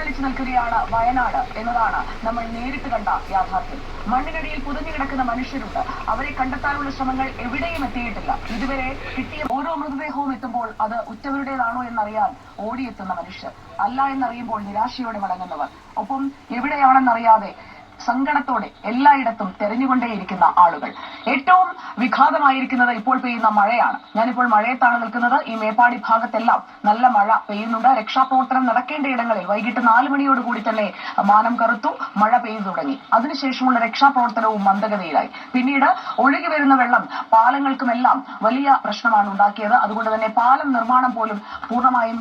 വിറങ്ങലിച്ചു നിൽക്കുകയാണ് വയനാട് എന്നതാണ് നമ്മൾ നേരിട്ട് കണ്ട യാഥാർത്ഥ്യം. മണ്ണിനടിയിൽ പുതഞ്ഞു കിടക്കുന്ന മനുഷ്യരുണ്ട്. അവരെ കണ്ടെത്താനുള്ള ശ്രമങ്ങൾ എവിടെയും എത്തിയിട്ടില്ല. ഇതുവരെ കിട്ടിയ ഓരോ മൃതദേഹവും എത്തുമ്പോൾ അത് ഉറ്റവരുടേതാണോ എന്നറിയാൻ ഓടിയെത്തുന്ന മനുഷ്യർ. അല്ല എന്നറിയുമ്പോൾ നിരാശയോടെ മടങ്ങുന്നവർ ഒപ്പം എവിടെയാണെന്നറിയാതെ സങ്കടത്തോടെ എല്ലായിടത്തും തെരഞ്ഞുകൊണ്ടേയിരിക്കുന്ന ആളുകൾ. ഏറ്റവും വിഘാതമായിരിക്കുന്നത് ഇപ്പോൾ പെയ്യുന്ന മഴയാണ്. ഞാനിപ്പോൾ മഴയത്താണ് നിൽക്കുന്നത്. ഈ മേപ്പാടി ഭാഗത്തെല്ലാം നല്ല മഴ പെയ്യുന്നുണ്ട്. രക്ഷാപ്രവർത്തനം നടക്കേണ്ട ഇടങ്ങളിൽ വൈകിട്ട് നാല് മണിയോടുകൂടി തന്നെ മാനം കറുത്തു മഴ പെയ്തു തുടങ്ങി. അതിനുശേഷമുള്ള രക്ഷാപ്രവർത്തനവും മന്ദഗതിയിലായി. പിന്നീട് ഒഴുകി വരുന്ന വെള്ളം പാലങ്ങൾക്കുമെല്ലാം വലിയ പ്രശ്നമാണ് ഉണ്ടാക്കിയത്. അതുകൊണ്ട് തന്നെ പാലം നിർമ്മാണം പോലും പൂർണമായും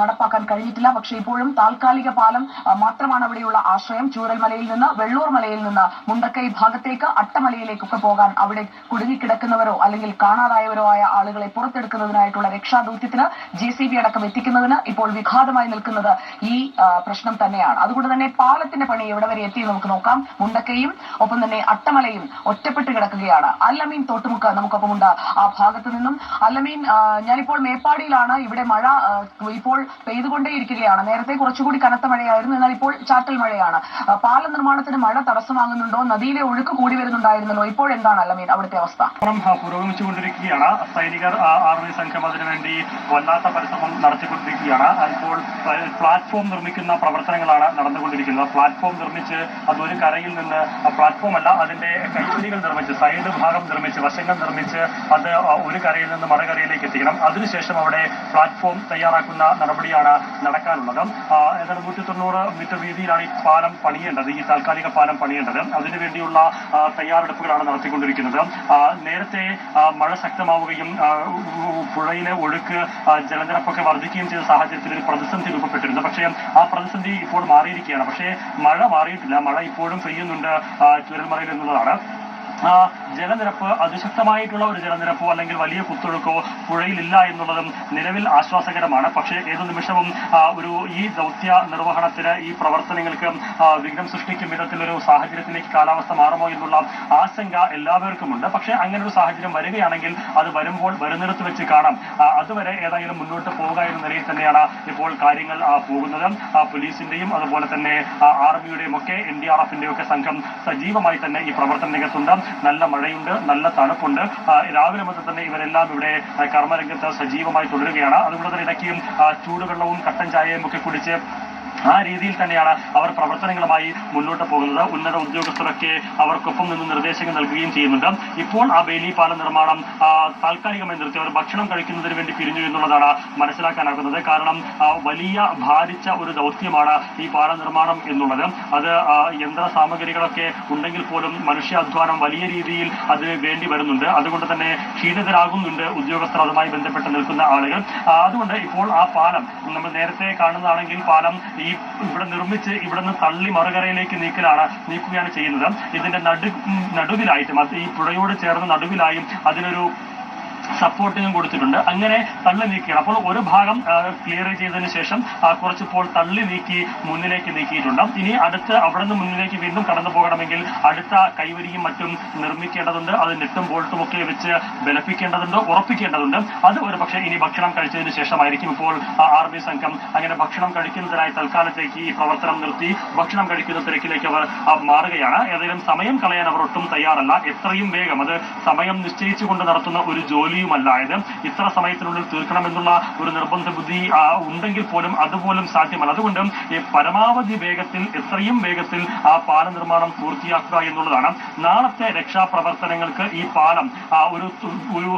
നടപ്പാക്കാൻ കഴിഞ്ഞിട്ടില്ല. പക്ഷേ ഇപ്പോഴും താൽക്കാലിക പാലം മാത്രമാണ് അവിടെയുള്ള ആശ്രയം. ചൂരൽമലയിൽ നിന്ന് വെള്ളൂർ മലയിൽ നിന്ന് മുണ്ടക്കൈ ഭാഗത്തേക്ക് അട്ടമലയിലേക്കൊക്കെ പോകാൻ അവിടെ കുടുങ്ങിക്കിടക്കുന്നവരോ അല്ലെങ്കിൽ കാണാതായവരോ ആയ ആളുകളെ പുറത്തെടുക്കുന്നതിനായിട്ടുള്ള രക്ഷാദൌത്യത്തിന് ജെ സി ബി അടക്കം എത്തിക്കുന്നതിന് ഇപ്പോൾ വിഘാതമായി നിൽക്കുന്നത് ഈ പ്രശ്നം തന്നെയാണ്. അതുകൊണ്ട് തന്നെ പാലത്തിന്റെ പണി എവിടെ വരെ എത്തി നമുക്ക് നോക്കാം. മുണ്ടക്കയും ഒപ്പം തന്നെ അട്ടമലയും ഒറ്റപ്പെട്ട് കിടക്കുകയാണ്. അല്ലമീൻ തോട്ടുമുക്ക് നമുക്കൊപ്പമുണ്ട് ആ ഭാഗത്ത് നിന്നും. അല്ലമീൻ ഞാനിപ്പോൾ മേപ്പാടിയിലാണ്. ഇവിടെ മഴ ഇപ്പോൾ പെയ്തുകൊണ്ടേയിരിക്കുകയാണ്. നേരത്തെ കുറച്ചുകൂടി കനത്ത മഴയായിരുന്നു. എന്നാൽ ഇപ്പോൾ ചാറ്റൽ മഴയാണ്. പാലം നിർമ്മാണത്തിന് മഴ തടസ്സമാകുന്നുണ്ടോ നദിയിലെ ഒഴുക്ക് കൂടി വരുന്നുണ്ടായിരുന്നല്ലോ. ഇപ്പോൾ എന്താണ് അലമീൻ അവിടുത്തെ അവസ്ഥ? പുരോഗമിച്ചുകൊണ്ടിരിക്കുകയാണ്. സൈനികർ ആർമി സംഘം അതിനുവേണ്ടി വല്ലാത്ത പരിശ്രമം നടത്തിക്കൊണ്ടിരിക്കുകയാണ്. ഇപ്പോൾ പ്ലാറ്റ്ഫോം നിർമ്മിക്കുന്ന പ്രവർത്തനങ്ങളാണ് നടന്നുകൊണ്ടിരിക്കുന്നത്. പ്ലാറ്റ്ഫോം നിർമ്മിച്ച് അതൊരു കരയിൽ നിന്ന് പ്ലാറ്റ്ഫോം അല്ല അതിന്റെ കൈപ്പിടികൾ നിർമ്മിച്ച് സൈഡ് ഭാഗം നിർമ്മിച്ച് വശങ്ങൾ നിർമ്മിച്ച് അത് ഒരു കരയിൽ നിന്ന് മറുകരയിലേക്ക് എത്തിക്കണം. അതിനുശേഷം അവിടെ പ്ലാറ്റ്ഫോം തയ്യാറാക്കുന്ന നടപടിയാണ് നടക്കാനുള്ളത്. ഏതാണ്ട് നൂറ്റി തൊണ്ണൂറ് മീറ്റർ വീതിയിലാണ് ഈ പാലം പണിയേണ്ടത്. ഈ താൽക്കാലിക പാലം പണിയേണ്ടത്. അതിനുവേണ്ടിയുള്ള വേണ്ടിയുള്ള തയ്യാറെടുപ്പുകളാണ് നടത്തിക്കൊണ്ടിരിക്കുന്നത്. നേരത്തെ മഴ ശക്തമാവുകയും പുഴയിലെ ഒഴുക്ക് ജലനിരപ്പൊക്കെ വർദ്ധിക്കുകയും ചെയ്ത സാഹചര്യത്തിൽ ഒരു പ്രതിസന്ധി രൂപപ്പെട്ടിരുന്നു. പക്ഷേ ആ പ്രതിസന്ധി ഇപ്പോൾ മാറിയിരിക്കുകയാണ്. പക്ഷേ മഴ മാറിയിട്ടില്ല. മഴ ഇപ്പോഴും പെയ്യുന്നുണ്ട് ചുരൽമറയിൽ എന്നുള്ളതാണ്. ജലനിരപ്പ് അതിശക്തമായിട്ടുള്ള ഒരു ജലനിരപ്പോ അല്ലെങ്കിൽ വലിയ കുത്തൊഴുക്കോ പുഴയിലില്ല എന്നുള്ളതും നിലവിൽ ആശ്വാസകരമാണ്. പക്ഷേ ഏതു നിമിഷവും ഒരു ഈ ദൗത്യ നിർവഹണത്തിന് ഈ പ്രവർത്തനങ്ങൾക്ക് വിഘ്നം സൃഷ്ടിക്കും വിധത്തിലൊരു സാഹചര്യത്തിലേക്ക് കാലാവസ്ഥ മാറുമോ എന്നുള്ള ആശങ്ക എല്ലാവർക്കുമുണ്ട്. പക്ഷേ അങ്ങനെ ഒരു സാഹചര്യം വരികയാണെങ്കിൽ അത് വരുമ്പോൾ വരുന്നിടത്ത് വെച്ച് കാണാം. അതുവരെ ഏതായാലും മുന്നോട്ട് പോവുക എന്ന നിലയിൽ തന്നെയാണ് ഇപ്പോൾ കാര്യങ്ങൾ പോകുന്നത്. പോലീസിന്റെയും അതുപോലെ തന്നെ ആർമിയുടെയും ഒക്കെ എൻ ഡി ആർ എഫിന്റെയും ഒക്കെ സംഘം സജീവമായി തന്നെ ഈ പ്രവർത്തന രംഗത്തുണ്ട് നല്ല മഴയുണ്ട് നല്ല തണുപ്പുണ്ട്. രാവിലെ മുതൽ തന്നെ ഇവരെല്ലാം ഇവിടെ കർമ്മരംഗത്ത് സജീവമായി തുടരുകയാണ്. അതുകൊണ്ട് തന്നെ ഇടയ്ക്കും ചൂടുവെള്ളവും കട്ടൻ ചായയും ഒക്കെ കുടിച്ച് ആ രീതിയിൽ തന്നെയാണ് അവർ പ്രവർത്തനങ്ങളുമായി മുന്നോട്ട് പോകുന്നത്. ഉന്നത ഉദ്യോഗസ്ഥരൊക്കെ അവർക്കൊപ്പം നിന്ന് നിർദ്ദേശങ്ങൾ നൽകുകയും ചെയ്യുന്നുണ്ട്. ഇപ്പോൾ ആ ബേലി പാലം നിർമ്മാണം താൽക്കാലികമായി നിർത്തി. അവർ ഭക്ഷണം കഴിക്കുന്നതിന് വേണ്ടി പിരിഞ്ഞു എന്നുള്ളതാണ് മനസ്സിലാക്കാനാകുന്നത്. കാരണം വലിയ ഭാരിച്ച ഒരു ദൗത്യമാണ് ഈ പാലം നിർമ്മാണം എന്നുള്ളത്. അത് യന്ത്ര സാമഗ്രികളൊക്കെ ഉണ്ടെങ്കിൽ പോലും മനുഷ്യാധ്വാനം വലിയ രീതിയിൽ അത് വേണ്ടി വരുന്നുണ്ട്. അതുകൊണ്ട് തന്നെ ക്ഷീണിതരാകുന്നുണ്ട് ഉദ്യോഗസ്ഥർ അതുമായി ബന്ധപ്പെട്ട് നിൽക്കുന്ന ആളുകൾ. അതുകൊണ്ട് ഇപ്പോൾ ആ പാലം നമ്മൾ നേരത്തെ കാണുന്നതാണെങ്കിൽ പാലം ഈ ഇവിടെ നിർമ്മിച്ച് ഇവിടെ നിന്ന് തള്ളി മറുകരയിലേക്ക് നീക്കലാണ് നീക്കുകയാണ് ചെയ്യുന്നത്. ഇതിന്റെ നടു നടുവിലായിട്ടും അത് ഈ പുഴയോട് ചേർന്ന് നടുവിലായും അതിനൊരു സപ്പോർട്ടിങ്ങും കൊടുത്തിട്ടുണ്ട്. അങ്ങനെ തള്ളി നീക്കിയാണ് അപ്പോൾ ഒരു ഭാഗം ക്ലിയർ ചെയ്തതിനു ശേഷം കുറച്ച് പോൾ തള്ളി നീക്കി മുന്നിലേക്ക് നീക്കിയിട്ടുണ്ട്. ഇനി അടുത്ത് അവിടെ നിന്ന് മുന്നിലേക്ക് വീണ്ടും കടന്നു പോകണമെങ്കിൽ അടുത്ത കൈവരിയും മറ്റും നിർമ്മിക്കേണ്ടതുണ്ട്. അത് നെട്ടും ബോൾട്ടും ഒക്കെ വെച്ച് ബലപ്പിക്കേണ്ടതുണ്ട് ഉറപ്പിക്കേണ്ടതുണ്ട്. അത് ഒരു പക്ഷേ ഇനി ഭക്ഷണം കഴിച്ചതിന് ശേഷമായിരിക്കും ഇപ്പോൾ ആർമി സംഘം. അങ്ങനെ ഭക്ഷണം കഴിക്കുന്നതിനായി തൽക്കാലത്തേക്ക് ഈ പ്രവർത്തനം നിർത്തി. ഭക്ഷണം കഴിക്കുന്ന തിരക്കിലേക്ക് അവർ മാറുകയാണ്. ഏതെങ്കിലും സമയം കളയാൻ അവർ ഒട്ടും തയ്യാറല്ല. എത്രയും വേഗം അത് സമയം നിശ്ചയിച്ചുകൊണ്ട് നടത്തുന്ന ഒരു ജോലിയുമല്ല ഇത് ഇത്ര സമയത്തിനുള്ളിൽ തീർക്കണം എന്നുള്ള ഒരു നിർബന്ധ ബുദ്ധി ഉണ്ടെങ്കിൽ പോലും അതുപോലും സാധ്യമല്ല. അതുകൊണ്ട് ഈ പരമാവധി വേഗത്തിൽ എത്രയും വേഗത്തിൽ ആ പാല നിർമ്മാണം പൂർത്തിയാക്കുക എന്നുള്ളതാണ്. നാളത്തെ രക്ഷാപ്രവർത്തനങ്ങൾക്ക് ഈ പാലം ഒരു ഒരു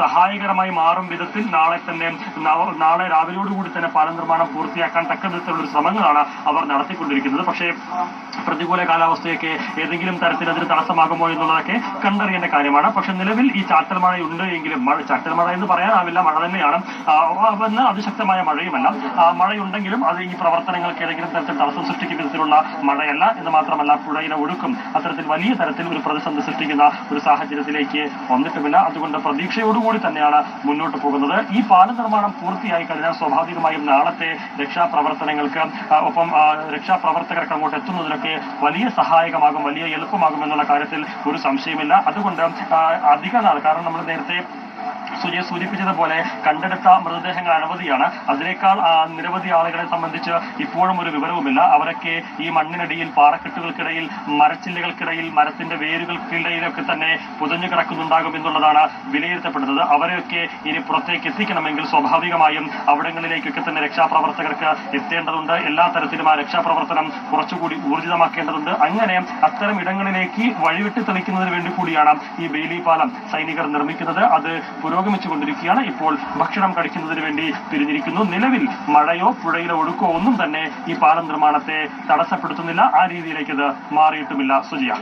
സഹായകരമായി മാറും വിധത്തിൽ നാളെ തന്നെ നാളെ രാവിലെയോടുകൂടി തന്നെ പാല നിർമ്മാണം പൂർത്തിയാക്കാൻ തക്ക വിധത്തിലുള്ള ഒരു ശ്രമങ്ങളാണ് അവർ നടത്തിക്കൊണ്ടിരിക്കുന്നത്. പക്ഷേ പ്രതികൂല കാലാവസ്ഥയൊക്കെ ഏതെങ്കിലും തരത്തിൽ അതിന് തടസ്സമാകുമോ എന്നുള്ളതൊക്കെ കണ്ടറിയേണ്ട കാര്യമാണ്. പക്ഷെ നിലവിൽ ഈ ചാറ്റൽ മഴയുണ്ട് എങ്കിലും മഴ ചട്ടൽ മഴ എന്ന് പറയാനാവില്ല. മഴ തന്നെയാണ്. എന്ന് അതിശക്തമായ മഴയുമല്ല. മഴയുണ്ടെങ്കിലും അത് ഈ പ്രവർത്തനങ്ങൾക്ക് ഏതെങ്കിലും തരത്തിൽ തടസ്സം സൃഷ്ടിക്കുന്ന വിധത്തിലുള്ള മഴയല്ല എന്ന് മാത്രമല്ല പുഴയിലെ ഒഴുക്കും അത്തരത്തിൽ വലിയ തരത്തിൽ ഒരു പ്രതിസന്ധി സൃഷ്ടിക്കുന്ന ഒരു സാഹചര്യത്തിലേക്ക് വന്നിട്ടുമില്ല. അതുകൊണ്ട് പ്രതീക്ഷയോടുകൂടി തന്നെയാണ് മുന്നോട്ട് പോകുന്നത്. ഈ പാലം നിർമ്മാണം പൂർത്തിയായി കഴിഞ്ഞാൽ സ്വാഭാവികമായും നാളത്തെ രക്ഷാപ്രവർത്തനങ്ങൾക്ക് ഒപ്പം രക്ഷാപ്രവർത്തകർക്ക് അങ്ങോട്ട് എത്തുന്നതിനൊക്കെ വലിയ സഹായകമാകും വലിയ എളുപ്പമാകും എന്നുള്ള കാര്യത്തിൽ ഒരു സംശയമില്ല. അതുകൊണ്ട് അധിക നാൾ കാരണം നമ്മൾ നേരത്തെ സുജയ സൂചിപ്പിച്ചതുപോലെ കണ്ടെടുത്ത മൃതദേഹങ്ങൾ അനവധിയാണ്. അതിനേക്കാൾ നിരവധി ആളുകളെ സംബന്ധിച്ച് ഇപ്പോഴും ഒരു വിവരവുമില്ല. അവരൊക്കെ ഈ മണ്ണിനടിയിൽ പാറക്കെട്ടുകൾക്കിടയിൽ മരച്ചില്ലകൾക്കിടയിൽ മരത്തിന്റെ വേരുകൾക്കിടയിലൊക്കെ തന്നെ പുതഞ്ഞു കിടക്കുന്നുണ്ടാകും എന്നുള്ളതാണ് വിലയിരുത്തപ്പെടുന്നത്. അവരെയൊക്കെ ഇനി പുറത്തേക്ക് എത്തിക്കണമെങ്കിൽ സ്വാഭാവികമായും അവിടങ്ങളിലേക്കൊക്കെ തന്നെ രക്ഷാപ്രവർത്തകർക്ക് എത്തേണ്ടതുണ്ട്. എല്ലാ തരത്തിലും ആ രക്ഷാപ്രവർത്തനം കുറച്ചുകൂടി ഊർജിതമാക്കേണ്ടതുണ്ട്. അങ്ങനെ അത്തരം ഇടങ്ങളിലേക്ക് വഴിവിട്ട് തെളിക്കുന്നതിന് വേണ്ടി കൂടിയാണ് ഈ ബെയിലി പാലം സൈനികർ നിർമ്മിക്കുന്നത്. അത് പുരോഗമിച്ചുകൊണ്ടിരിക്കുകയാണ് ഇപ്പോൾ ഭക്ഷണം കഴിക്കുന്നതിന് വേണ്ടി പിരിഞ്ഞിരിക്കുന്നു. നിലവിൽ മഴയോ പുഴയിലോ ഒഴുക്കോ ഒന്നും തന്നെ ഈ പാലം നിർമ്മാണത്തെ തടസ്സപ്പെടുത്തുന്നില്ല. ആ രീതിയിലേക്ക് ഇത് മാറിയിട്ടുമില്ല സുജിയ.